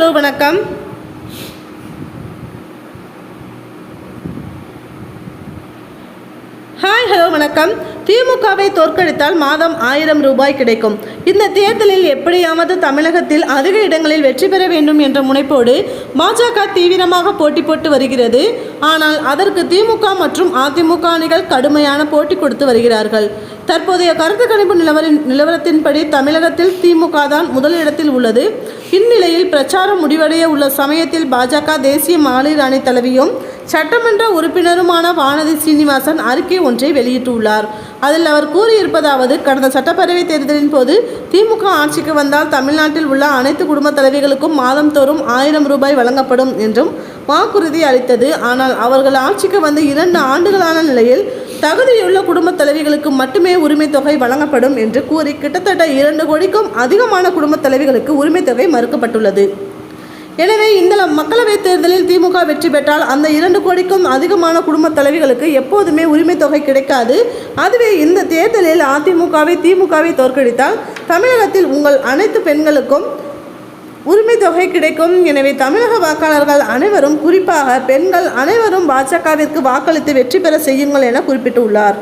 Hello வணக்கம். Hi hello வணக்கம். திமுகவை தோற்கடித்தால் மாதம் ஆயிரம் ரூபாய் கிடைக்கும். இந்த தேர்தலில் எப்படியாவது தமிழகத்தில் அதிக இடங்களில் வெற்றி பெற வேண்டும் என்ற முனைப்போடு பாஜக தீவிரமாக போட்டி போட்டு வருகிறது. ஆனால் அதற்கு திமுக மற்றும் அதிமுக அணிகள் கடுமையான போட்டி கொடுத்து வருகிறார்கள். தற்போதைய கருத்து கணிப்பு நிலவரின் நிலவரத்தின்படி தமிழகத்தில் திமுக தான் முதலிடத்தில் உள்ளது. இந்நிலையில் பிரச்சாரம் முடிவடைய உள்ள சமயத்தில் பாஜக தேசிய மகளிர் அணி தலைவியும் சட்டமன்ற உறுப்பினருமான வானதி சீனிவாசன் அறிக்கை ஒன்றை வெளியிட்டுள்ளார். அதில் அவர் கூறியிருப்பதாவது கடந்த சட்டப்பேரவை தேர்தலின் போது திமுக ஆட்சிக்கு வந்தால் தமிழ்நாட்டில் உள்ள அனைத்து குடும்ப தலைவிகளுக்கும் மாதந்தோறும் ஆயிரம் ரூபாய் வழங்கப்படும் என்றும் வாக்குறுதி அளித்தது. ஆனால் அவர்கள் ஆட்சிக்கு வந்து இரண்டு ஆண்டுகளான நிலையில் தகுதியுள்ள குடும்ப தலைவிகளுக்கு மட்டுமே உரிமை தொகை வழங்கப்படும் என்று கூறி கிட்டத்தட்ட இரண்டு கோடிக்கும் அதிகமான குடும்ப தலைவிகளுக்கு உரிமை தொகை மறுக்கப்பட்டுள்ளது. எனவே இந்த மக்களவைத் தேர்தலில் திமுக வெற்றி பெற்றால் அந்த இரண்டு கோடிக்கும் அதிகமான குடும்ப தலைவிகளுக்கு எப்போதுமே உரிமை தொகை கிடைக்காது. அதுவே இந்த தேர்தலில் அதிமுகவை திமுகவை தோற்கடித்தால் தமிழகத்தில் உங்கள் அனைத்து பெண்களுக்கும் உரிமை தொகை கிடைக்கும். எனவே தமிழக வாக்காளர்கள் அனைவரும் குறிப்பாக பெண்கள் அனைவரும் பாஜகவிற்கு வாக்களித்து வெற்றி பெற செய்யுங்கள் என குறிப்பிட்டுள்ளார்.